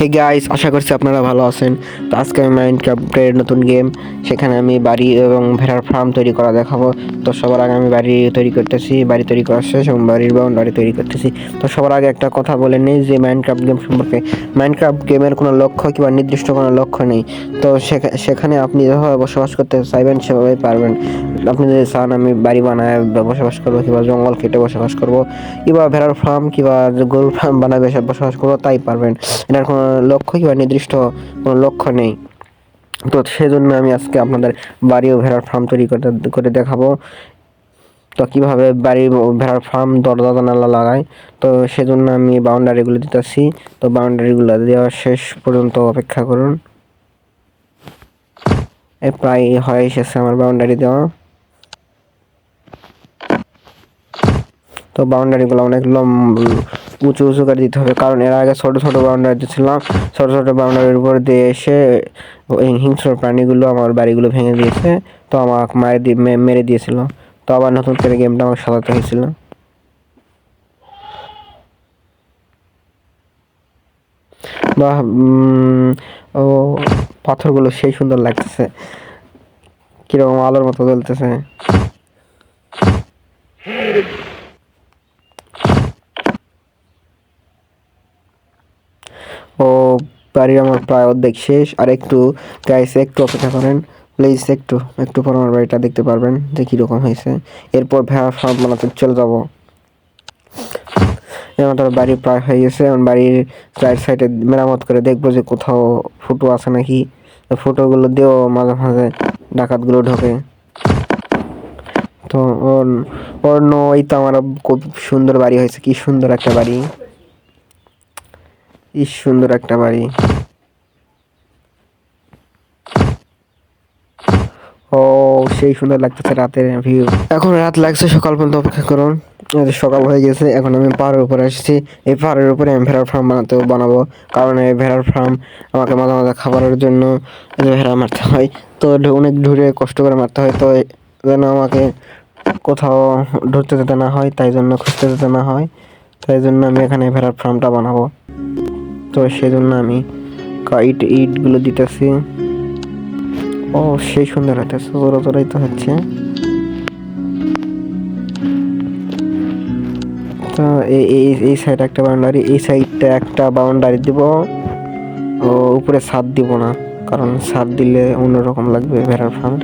Hey guys আশা করছি আপনারা ভালো আছেন। তো আজকে আমি মাইনক্রাফটের নতুন গেম সেখানে আমি বাড়ি এবং ভেড়ার ফার্ম তৈরি করা দেখাবো। তো সবার আগে আমি বাড়ি তৈরি করতেছি, বাড়ি তৈরি করা শেষ এবং বাড়ির বাউন্ডারি তৈরি করতেছি। তো সবার আগে একটা কথা বলে নিই যে মাইনক্রাফট গেম সম্পর্কে। মাইনক্রাফট গেমের কোনো লক্ষ্য কিংবা নির্দিষ্ট কোনো লক্ষ্য নেই। তো সেখা- সেখানে আপনি যেভাবে বসবাস করতে চাইবেন, সেভাবেই পারবেন। আপনি যদি চান আমি বাড়ি বানায় বসবাস করব কিংবা জঙ্গল কেটে বসবাস করব, কিংবা ভেড়ার ফার্ম কিংবা গরুর ফার্ম বানাবে বসে- বসবাস করব, তাই পারবেন। এটার কোনো লক্ষ্য কিংবা নির্দিষ্ট কোনো লক্ষ্য নেই। তো সেজন্য আমি আজকে আপনাদের বাড়ি ও ভেড়ার ফার্ম তৈরি করতে, করে দেখাবো। তো কীভাবে বাড়ি ভেড়ার ফার্ম দরজা জানালা লাগায়, তো সেজন্য আমি বাউন্ডারিগুলো দিতেছি। তো বাউন্ডারিগুলো দেওয়া শেষ পর্যন্ত অপেক্ষা করুন। প্রায় হয়ে এসেছে আমার বাউন্ডারি দেওয়া। তো বাউন্ডারিগুলো অনেক লম উঁচু উঁচু করে দিতে হবে। কারণ এর আগে ছোটো ছোট বাউন্ডারি দিয়েছিলাম ছোটো ছোটো বাউন্ডারির উপর দিয়ে এসে হিংস্র প্রাণীগুলো আমার বাড়িগুলো ভেঙে দিয়েছে। তো আমাকে মারে দিয়ে মেরে দিয়েছিল। তো আবার নতুন করে গেমটা আমাকে সাজাতে হয়েছিল। বাহ ও, পাথরগুলো সেই সুন্দর লাগতেছে। কীরকম আলোর মতো জ্বলতেছে। ও বাড়ির আমার প্রায় অর্ধেক শেষ। আর একটু গাইস একটু অপেক্ষা করেন। প্লিজ একটু একটু পর আমার বাড়িটা দেখতে পারবেন যে কীরকম হয়েছে। এরপর ভেড়া ফার্ম বানাতে চলে যাব। আমাদের বাড়ি প্রায় হয়ে গেছে। এখন বাড়ির রাইট সাইডে মেরামত করে দেখব যে কোথাও ফুটো আছে নাকি। ফুটোগুলো দিয়েও মাঝে মাঝে ডাকাতগুলো ঢোকে। তো ওর ন ওই তো আমার খুব সুন্দর বাড়ি হয়েছে। কি সুন্দর একটা বাড়ি। কি সুন্দর একটা বাড়ি। ও, সেই সুন্দর লাগতেছে রাতের ভিউ। এখন রাত লাগছে, সকাল পর্যন্ত অপেক্ষা করুন। সকাল হয়ে গেছে, এখন আমি পাহাড়ের উপরে এসেছি এই পাহাড়ের উপরে আমি ভেড়ার ফার্ম বানাতে, বানাবো। কারণ এই ভেড়ার ফার্ম আমাকে মাঝে মাঝে খাবারের জন্য ভেড়া মারতে হয়। তো অনেক দূরে কষ্ট করে মারতে হয়। তো যেন আমাকে কোথাও ঢুকতে যেতে না হয়, তাই জন্য খুঁজতে যেতে না হয়। তাই জন্য আমি এখানে ভেড়ার ফার্মটা বানাবো। তো সেই জন্য আমি ইট ইটগুলো দিতেছি। ও, সেই সুন্দর হইতেছে জোরে জোরেই তো হচ্ছে। তো এই এই সাইড একটা বাউন্ডারি এই সাইডটা একটা বাউন্ডারি দিব। ও, উপরে ছাদ দিব না, কারণ ছাদ দিলে অন্যরকম লাগবে ভেড়ার ফার্ম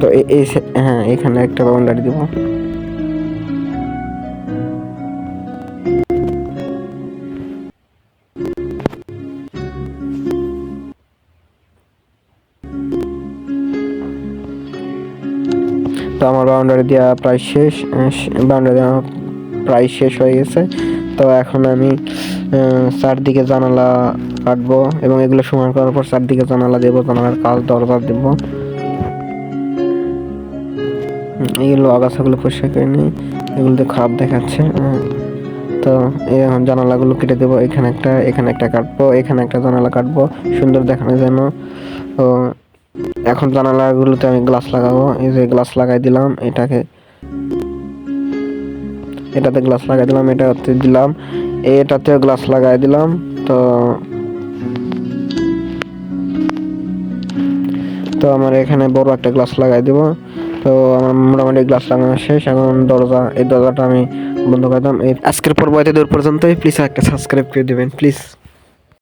তো এই হ্যাঁ এখানে একটা বাউন্ডারি দিব। তো আমার বাউন্ডারি দেওয়া প্রায় শেষ বাউন্ডারি দেওয়া প্রায় শেষ হয়ে গেছে। তো এখন আমি চারদিকে জানালা কাটবো এবং এগুলো সমান করার পর চারদিকে জানালা দেবো জানালার কাজ দরজা দেবো। হুম, এইগুলো আগাছাগুলো পরিষ্কার করে নিই এগুলোতে খারাপ দেখাচ্ছে। তো এখন জানালাগুলো কেটে দেবো এখানে একটা এখানে একটা কাটবো এখানে একটা জানালা কাটবো সুন্দর দেখানো যেন। তো এখন জানালাগুলোতে আমি গ্লাস লাগাবো। এই যে গ্লাস লাগাই দিলাম, এটাকে এটাতে গ্লাস লাগাই দিলাম, এটাতে দিলাম। এটাতেও গ্লাস লাগাই দিলাম, তো তো আমার এখানে বড় একটা গ্লাস লাগাই দেবো। তো আমার মোটামুটি গ্লাস লাগানো শেষ। এখন দরজা এই দরজাটা আমি বন্ধ করে দিলাম। এই আজকের পর্ব এত দূর পর্যন্তই। প্লিজ একটা সাবস্ক্রাইব করে দেবেন প্লিজ